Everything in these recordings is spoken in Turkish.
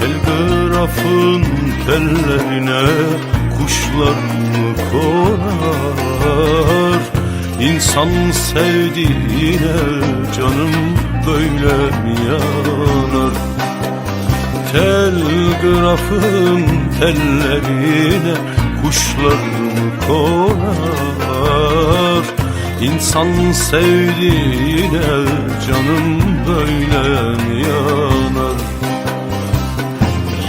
Telgrafın tellerine kuşlar mı konar? İnsan sevdiğine canım böyle mi yanar? Telgrafın tellerine kuşlar mı konar? İnsan sevdiğine canım böyle mi yanar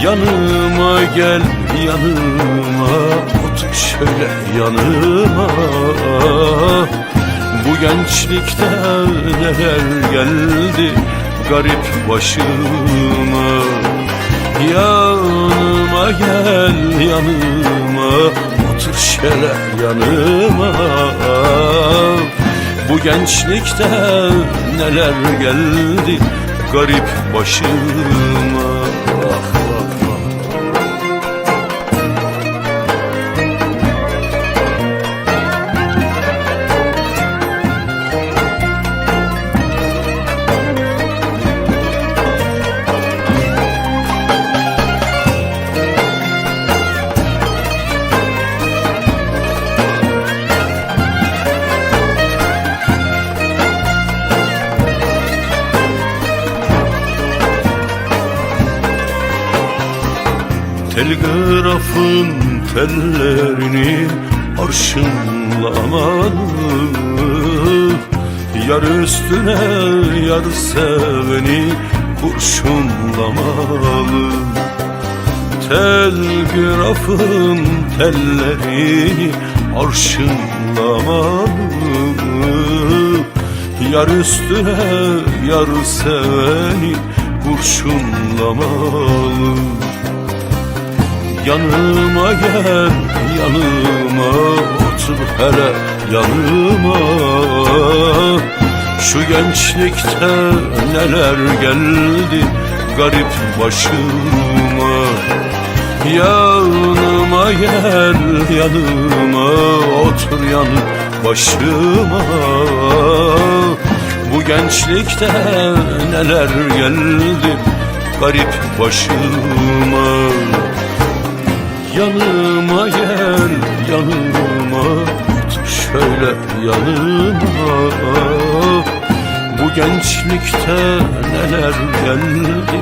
Yanıma gel yanıma. Otur şöyle yanıma. Bu gençlikte neler geldi Garip başıma. Yanıma gel yanıma. Otur şöyle yanıma. Bu gençlikte neler geldi Garip başıma. Ah, Telgrafın tellerini arşınlamalı Yar üstüne yar seveni kurşunlamalı Telgrafın tellerini arşınlamalı Yar üstüne yar seveni kurşunlamalı Yanıma gel yanıma otur hele yanıma. Şu gençlikte neler geldi garip başıma. Yanıma gel yanıma otur yanı başıma. Bu gençlikte neler geldi garip başıma Yanıma gel yanıma. Şöyle yanıma. Bu gençlikte neler geldi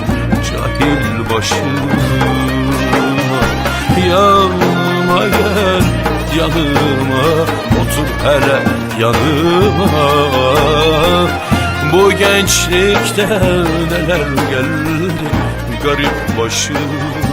cahil başıma. Yanıma gel yanıma. Otur hele yanıma. Bu gençlikte neler geldi garip başıma